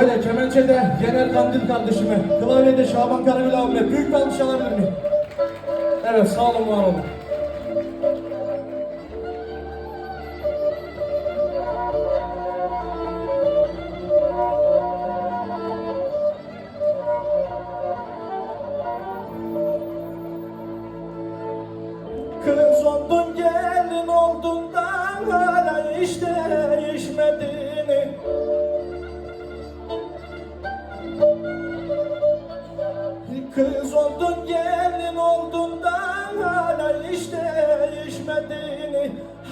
Şöyle kemençede Yener Kandil kardeşime, klavyede Şaban Karagül abime büyük bir alkış alabilir miyim? Evet sağ olun var olun.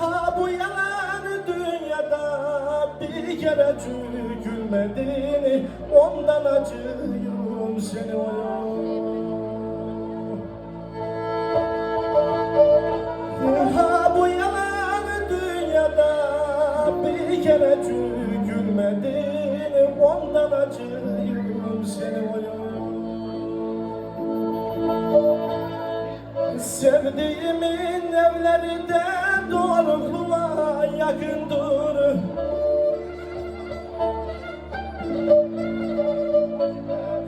Ha bu yalan dünyada bir kere gülmedin Ondan acıyorum seni oyan Ha bu yalan dünyada bir kere gülmedin Ondan acıyorum seni oyan Sevdiğimin evlerinde doğruluğa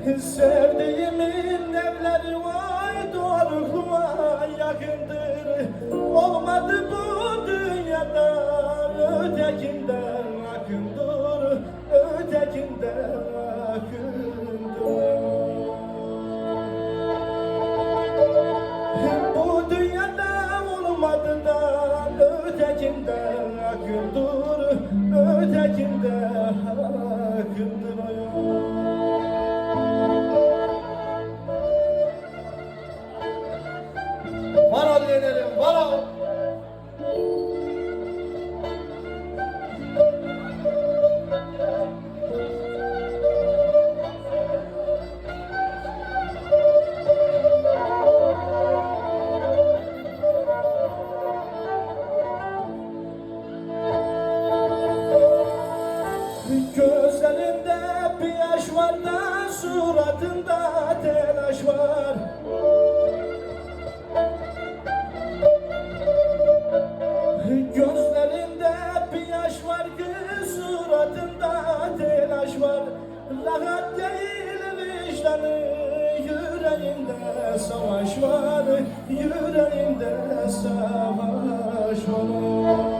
yakındır Sevdiğimin suratında telaş var. Gözlerinde bir yaş var ki suratında telaş var. Rahat değil vicdanı yüreğinde savaş var. Yüreğinde savaş var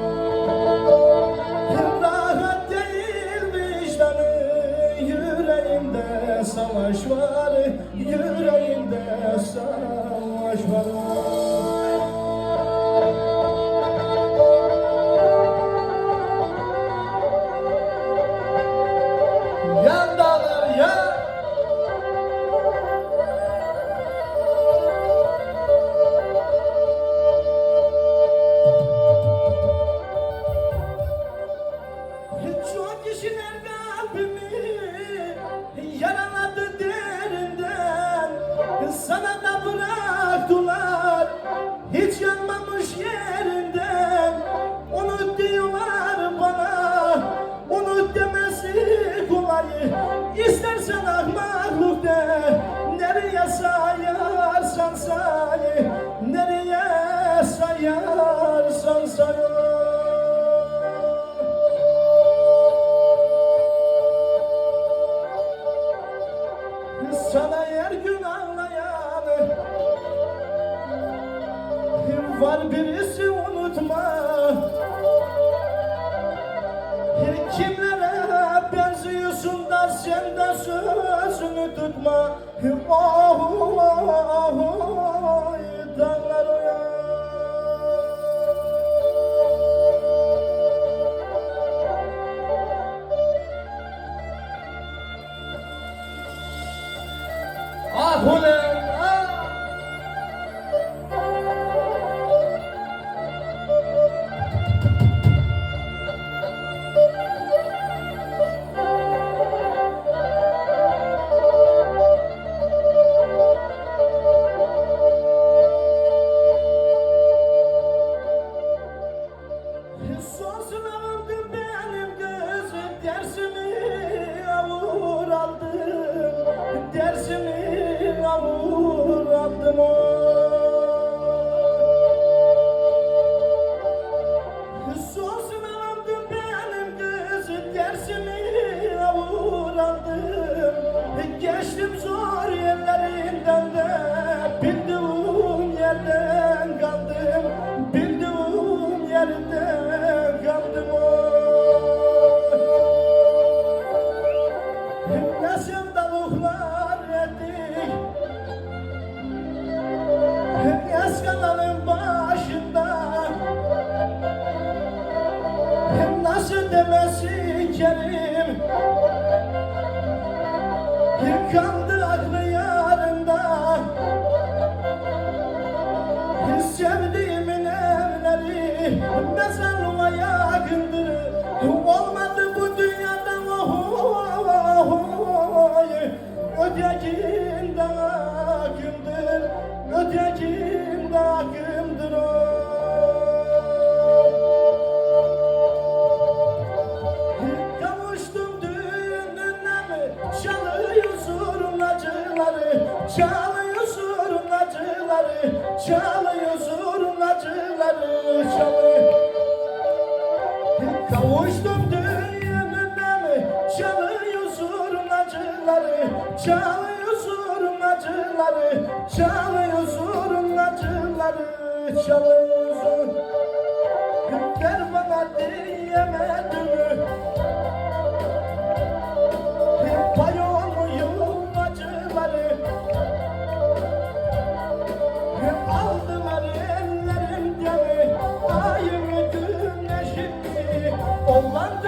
savaş var Yüreğinde savaş var nereye sayarsan say Nereye sayarsan say Sana her gün ağlayan Var birisi Oh, eskanların başında. Hem nasıl demesin Kerim. Hem kandır aklı yarında. Hem sevdiğimin evleri Mezarlığa yakındır. Olmadı bu dünyada oh, oh, oh, oh, oh. Ötekinden akındır Öteki Kavuştum dünyanın Çalıyorsun acıları Çalıyorsun acıları Çalıyorsun acıları Çalıyorsun oğlan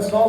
só